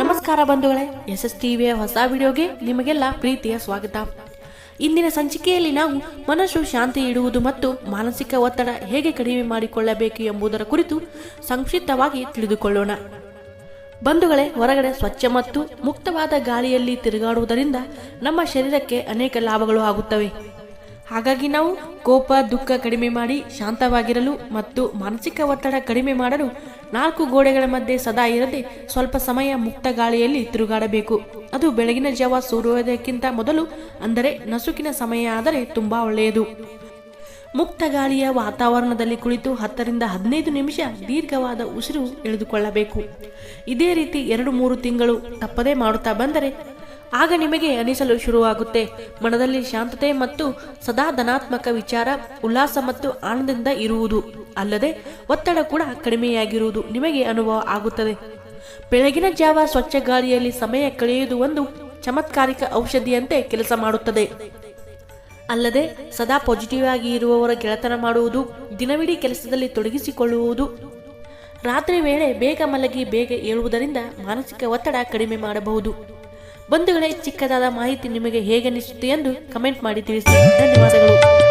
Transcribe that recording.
ನಮಸ್ಕಾರ ಬಂಧುಗಳೇ S S ಟಿವಿಯ ಹೊಸ ವಿಡಿಯೋಗೆ ನಿಮಗೆಲ್ಲ ಪ್ರೀತಿಯ ಸ್ವಾಗತ. ಇಂದಿನ ಸಂಚಿಕೆಯಲ್ಲಿ ನಾವು ಮನಸ್ಸು ಶಾಂತಿ ಇಡುವುದು ಮತ್ತು ಮಾನಸಿಕ ಒತ್ತಡ ಹೇಗೆ ಕಡಿಮೆ ಮಾಡಿಕೊಳ್ಳಬೇಕು ಎಂಬುದರ ಕುರಿತು ಸಂಕ್ಷಿಪ್ತವಾಗಿ ತಿಳಿದುಕೊಳ್ಳೋಣ. ಬಂಧುಗಳೇ, ಹೊರಗಡೆ ಸ್ವಚ್ಛ ಮತ್ತು ಮುಕ್ತವಾದ ಗಾಳಿಯಲ್ಲಿ ತಿರುಗಾಡುವುದರಿಂದ ನಮ್ಮ ಶರೀರಕ್ಕೆ ಅನೇಕ ಲಾಭಗಳು ಆಗುತ್ತವೆ. ಹಾಗಾಗಿ ನಾವು ಕೋಪ, ದುಃಖ ಕಡಿಮೆ ಮಾಡಿ ಶಾಂತವಾಗಿರಲು ಮತ್ತು ಮಾನಸಿಕ ಒತ್ತಡ ಕಡಿಮೆ ಮಾಡಲು ನಾಲ್ಕು ಗೋಡೆಗಳ ಮಧ್ಯೆ ಸದಾ ಇರದೆ ಸ್ವಲ್ಪ ಸಮಯ ಮುಕ್ತ ಗಾಳಿಯಲ್ಲಿ ತಿರುಗಾಡಬೇಕು. ಅದು ಬೆಳಗಿನ ಜಾವ ಸೂರ್ಯೋದಯಕ್ಕಿಂತ ಮೊದಲು, ಅಂದರೆ ನಸುಕಿನ ಸಮಯ ಆದರೆ ತುಂಬಾ ಒಳ್ಳೆಯದು. ಮುಕ್ತ ಗಾಳಿಯ ವಾತಾವರಣದಲ್ಲಿ ಕುಳಿತು ಹತ್ತರಿಂದ ಹದಿನೈದು ನಿಮಿಷ ದೀರ್ಘವಾದ ಉಸಿರು ಎಳೆದುಕೊಳ್ಳಬೇಕು. ಇದೇ ರೀತಿ ಎರಡು ಮೂರು ತಿಂಗಳು ತಪ್ಪದೇ ಮಾಡುತ್ತಾ ಬಂದರೆ ಆಗ ನಿಮಗೆ ಅನಿಸಲು ಶುರುವಾಗುತ್ತೆ. ಮನದಲ್ಲಿ ಶಾಂತತೆ ಮತ್ತು ಸದಾ ಧನಾತ್ಮಕ ವಿಚಾರ, ಉಲ್ಲಾಸ ಮತ್ತು ಆನಂದದಿಂದ ಇರುವುದು. ಅಲ್ಲದೆ, ಒತ್ತಡ ಕೂಡ ಕಡಿಮೆಯಾಗಿರುವುದು ನಿಮಗೆ ಅನುಭವ ಆಗುತ್ತದೆ. ಬೆಳಗಿನ ಜಾವ ಸ್ವಚ್ಛ ಗಾಳಿಯಲ್ಲಿ ಸಮಯ ಕಳೆಯುವುದು ಒಂದು ಚಮತ್ಕಾರಿಕ ಔಷಧಿಯಂತೆ ಕೆಲಸ ಮಾಡುತ್ತದೆ. ಅಲ್ಲದೆ, ಸದಾ ಪಾಸಿಟಿವ್ ಆಗಿ ಇರುವವರ ಗೆಳೆತನ ಮಾಡುವುದು, ದಿನವಿಡೀ ಕೆಲಸದಲ್ಲಿ ತೊಡಗಿಸಿಕೊಳ್ಳುವುದು. ರಾತ್ರಿ ವೇಳೆ ಬೇಗ ಮಲಗಿ ಬೇಗ ಏಳುವುದರಿಂದ ಮಾನಸಿಕ ಒತ್ತಡ ಕಡಿಮೆ ಮಾಡಬಹುದು. ಬಂಧುಗಳೇ ಚಿಕ್ಕದಾದ ಮಾಹಿತಿ ನಿಮಗೆ ಹೇಗೆ ಅನಿಸುತ್ತೆ ಎಂದು ಕಮೆಂಟ್ ಮಾಡಿ ತಿಳಿಸಿ. ಧನ್ಯವಾದಗಳು.